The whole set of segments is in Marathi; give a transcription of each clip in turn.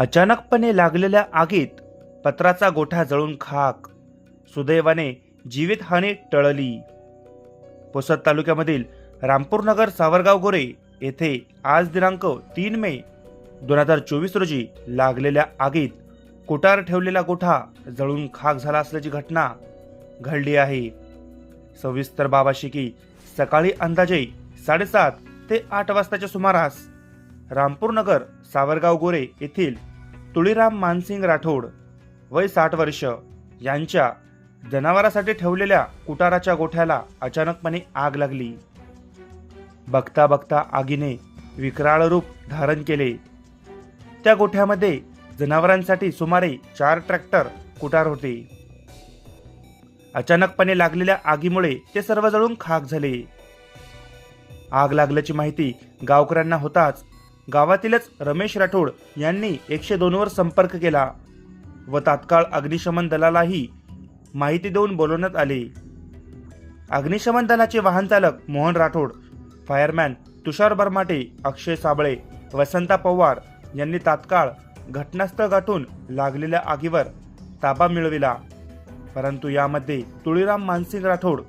अचानकपणे लागलेल्या आगीत पत्राचा गोठा जळून खाक. सुदैवाने जीवितहानी टळली. पुसद तालुक्यामधील रामपूरनगर सावरगाव गोरे येथे आज दिनांक तीन मे दोन हजार चोवीस रोजी लागलेल्या आगीत कुटार ठेवलेला गोठा जळून खाक झाला असल्याची घटना घडली आहे. सविस्तर बाबाशी की सकाळी अंदाजे साडेसात ते आठ वाजताच्या सुमारास रामपूरनगर सावरगाव गोरे येथील तुळीराम मानसिंग राठोड वय साठ वर्ष यांच्या जनावरासाठी ठेवलेल्या कुटाराच्या गोठ्याला अचानकपणे आग लागली. बघता बघता आगीने विक्राळ रूप धारण केले. त्या गोठ्यामध्ये जनावरांसाठी सुमारे चार ट्रॅक्टर कुटार होते. अचानकपणे लागलेल्या आगीमुळे ते सर्व जळून खाक झाले. आग लागल्याची माहिती गावकऱ्यांना होताच गावातीलच रमेश राठोड यांनी एकशे दोनवर संपर्क केला व तात्काळ अग्निशमन दलालाही माहिती देऊन बोलवण्यात आले. अग्निशमन दलाचे वाहन चालक मोहन राठोड फायरमॅन तुषार बरमाटे अक्षय साबळे वसंता पवार यांनी तात्काळ घटनास्थळ गाठून लागलेल्या आगीवर ताबा मिळविला. परंतु यामध्ये तुळीराम मानसिंग राठोड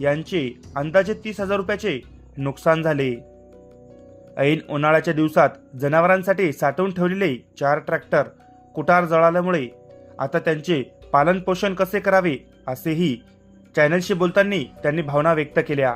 यांचे अंदाजे तीस हजार रुपयाचे नुकसान झाले. ऐन उन्हाळ्याच्या दिवसात जनावरांसाठी साठवून ठेवलेले चार ट्रॅक्टर कुटार जळाल्यामुळे आता त्यांचे पालनपोषण कसे करावे असेही चॅनलशी बोलताना त्यांनी भावना व्यक्त केल्या.